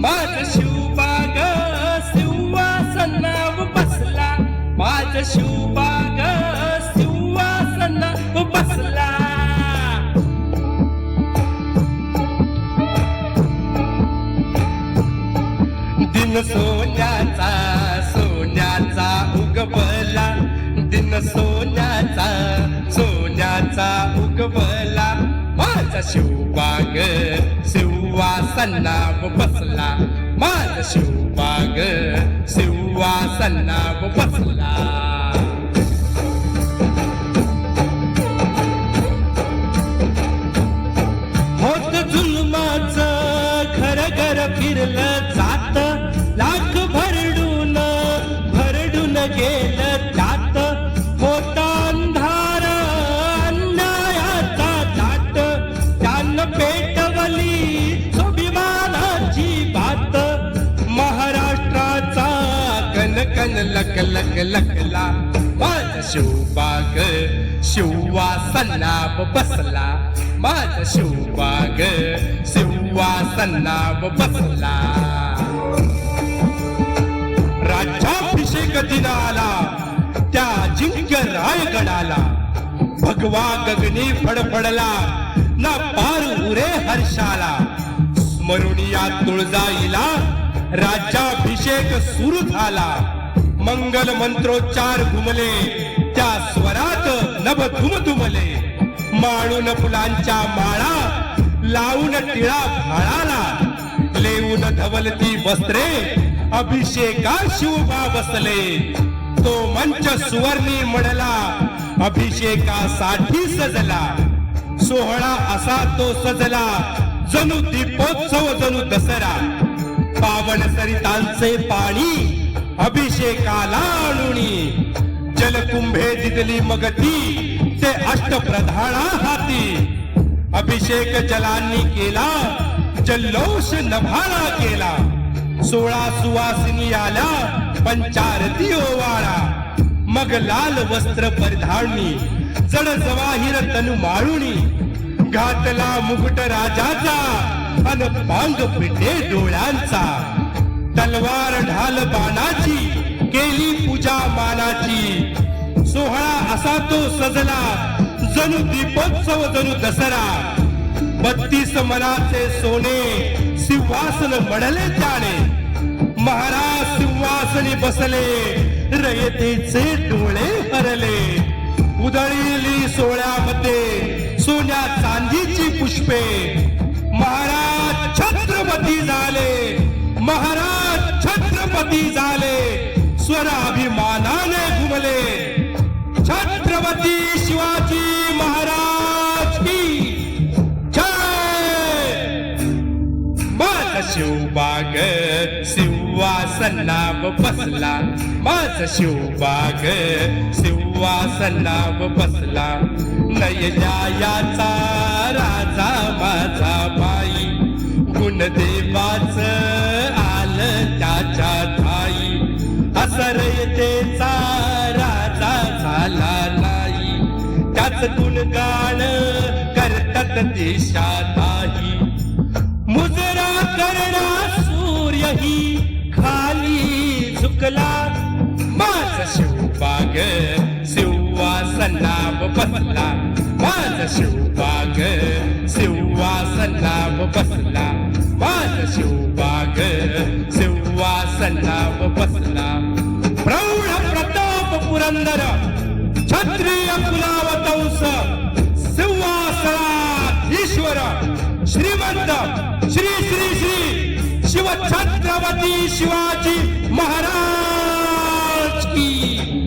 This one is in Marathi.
माझ शिवबाग सिंहासनाव बसला. माझ शिवबाग सिंहासनाव बसला. दिन सोन्याचा सोन्याचा उगवला. दिन सोन्याचा सोन्याचा उगवला. माझा शिवबाग शिव सिंहासनाव बसला माझा शिवबाग सिंहासनाव बसला होत जुलमाच घर घर फिरलं जात. लाख भरडून भरडून गेलं कन कन लक लक लकला माझ शिवबाग शिववासनाव बसला. माझ शिवबाग शिववासनाव बसला. राज्याभिषेक दिन आला त्या जिंक्य रायगडाला. भगवा गगनी फडफडला ना पार उरे हर्षाला. स्मरणीया तुळजाईला राज्याभिषेक सुरू झाला. मंगल मंत्रोच्चार घुमले त्या स्वरात नभ धुमधुमले माळून फुलांच्या माळा लावून टिळा भाळाला लेऊन धवलती वस्त्रे अभिषेका शिवबा बसले. तो मंच सुवर्णी मडला अभिषेकासाठी सजला. सोहळा असा तो सजला जणू दीपोत्सव जणू दसरा. पावन सरितांचे पाणी अभिषेकाला आणुनी जलकुंभे दिदली मगती ते अष्टप्रधाना हाती। अभिषेक जलांनी केला जल्लोष नभाला केला। सोळा सुवासिनी आल्या पंचारती ओवाळा। मग लाल वस्त्र परिधानी जड जवाहिर तनु माळुणी। घातला मुकुट राजाचा अन पांग पिटे डोळ्यांचा। तलवार ढाल बाणाचा केली पूजा मानाची. सोहळा असा तो सजला जणू दीपोत्सव जणू दसरा. बत्तीस मनाचे सोने सिंहासन मडले त्याने. महाराज सिंहासनी बसले रयतेचे डोळे हरले. उधळली सोहळ्यामध्ये सोन्या चांदीची पुष्पे. महाराज छत्रपती झाले. महाराज छत्रपती झाले. शिवबाग सिंहासनाव बसला. माझ शिवबाग सिंहासनाव बसला. नयजायाचा राजा माझा बाई. गुणदेवाच आलं त्याच्या थाई असरयतेचा राजा झाला नाही. त्याच गुणगान करतात देशाताही जिंकला माझ शिवबाग शिवासनाव बसला. माझ शिवबाग शिवासनाव बसला. माझ शिवबाग शिवासनाव बसला. प्रौढ प्रताप पुरंदर क्षत्रिय कुलावतंस सिंहासनात ईश्वर श्रीमंत श्री श्री श्री. शिव छत्रपती शिवाजी महाराज की।